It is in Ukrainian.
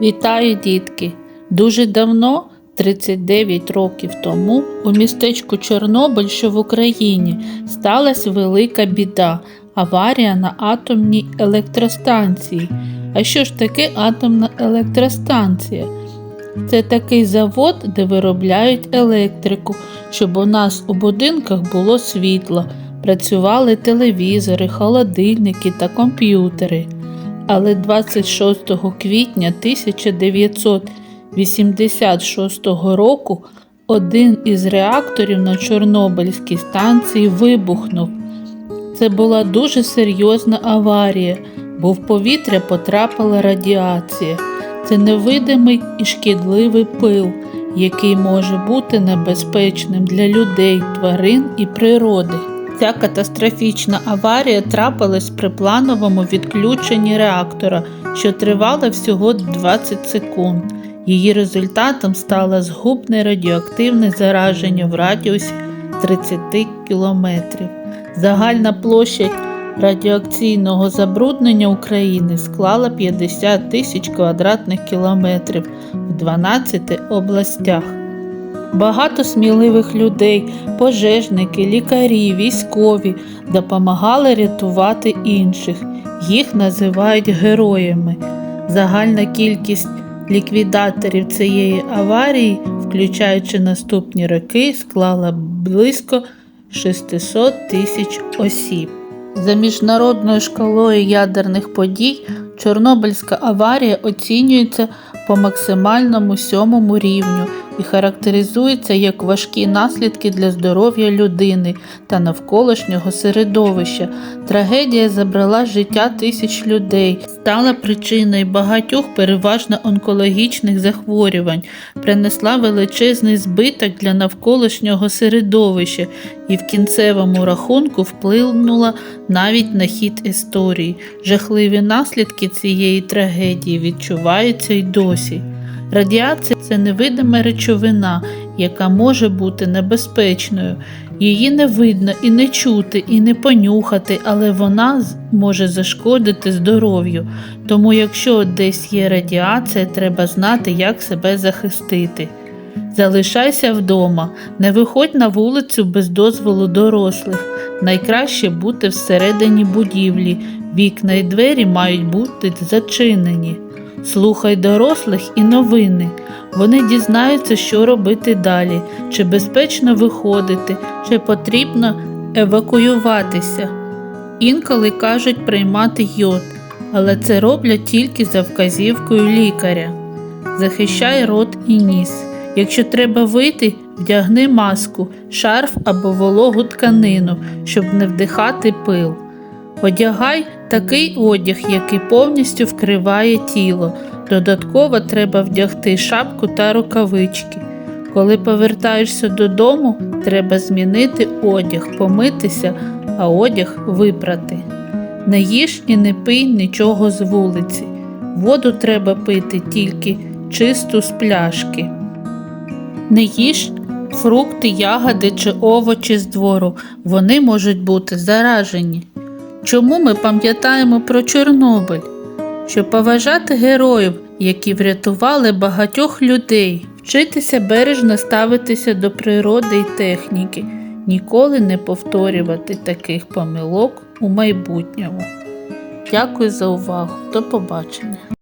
Вітаю, дітки! Дуже давно, 39 років тому, у містечку Чорнобиль, що в Україні, сталася велика біда аварія на атомній електростанції. А що ж таке атомна електростанція? Це такий завод, де виробляють електрику, щоб у нас у будинках було світло, працювали телевізори, холодильники та комп'ютери. Але 26 квітня 1986 року один із реакторів на Чорнобильській станції вибухнув. Це була дуже серйозна аварія, бо в повітря потрапила радіація. Це невидимий і шкідливий пил, який може бути небезпечним для людей, тварин і природи. Ця катастрофічна аварія трапилась при плановому відключенні реактора, що тривало всього 20 секунд. Її результатом стало згубне радіоактивне зараження в радіусі 30 кілометрів. Загальна площа радіоакційного забруднення України склала 50 тисяч квадратних кілометрів в 12 областях. Багато сміливих людей, пожежники, лікарі, військові допомагали рятувати інших. Їх називають героями. Загальна кількість ліквідаторів цієї аварії, включаючи наступні роки, склала близько 600 тисяч осіб. За міжнародною шкалою ядерних подій Чорнобильська аварія оцінюється по максимальному сьомому рівню і характеризується як важкі наслідки для здоров'я людини та навколишнього середовища. Трагедія забрала життя тисяч людей, стала причиною багатьох переважно онкологічних захворювань, принесла величезний збиток для навколишнього середовища і в кінцевому рахунку вплинула навіть на хід історії. Жахливі наслідки цієї трагедії відчуваються й досі. Радіація це невидима речовина, яка може бути небезпечною. Її не видно і не чути, і не понюхати, але вона може зашкодити здоров'ю. Тому, якщо десь є радіація, треба знати, як себе захистити. Залишайся вдома, не виходь на вулицю без дозволу дорослих. Найкраще бути всередині будівлі. Вікна й двері мають бути зачинені. Слухай дорослих і новини. Вони дізнаються, що робити далі, чи безпечно виходити, чи потрібно евакуюватися. Інколи кажуть приймати йод, але це роблять тільки за вказівкою лікаря. Захищай рот і ніс. Якщо треба вийти, вдягни маску, шарф або вологу тканину, щоб не вдихати пил. Одягай такий одяг, який повністю вкриває тіло. Додатково треба вдягти шапку та рукавички. Коли повертаєшся додому, треба змінити одяг, помитися, а одяг випрати. Не їж і не пий нічого з вулиці. Воду треба пити тільки чисту з пляшки. Не їж фрукти, ягоди чи овочі з двору. Вони можуть бути заражені. Чому ми пам'ятаємо про Чорнобиль? Щоб поважати героїв, які врятували багатьох людей, вчитися бережно ставитися до природи і техніки, ніколи не повторювати таких помилок у майбутньому. Дякую за увагу. До побачення.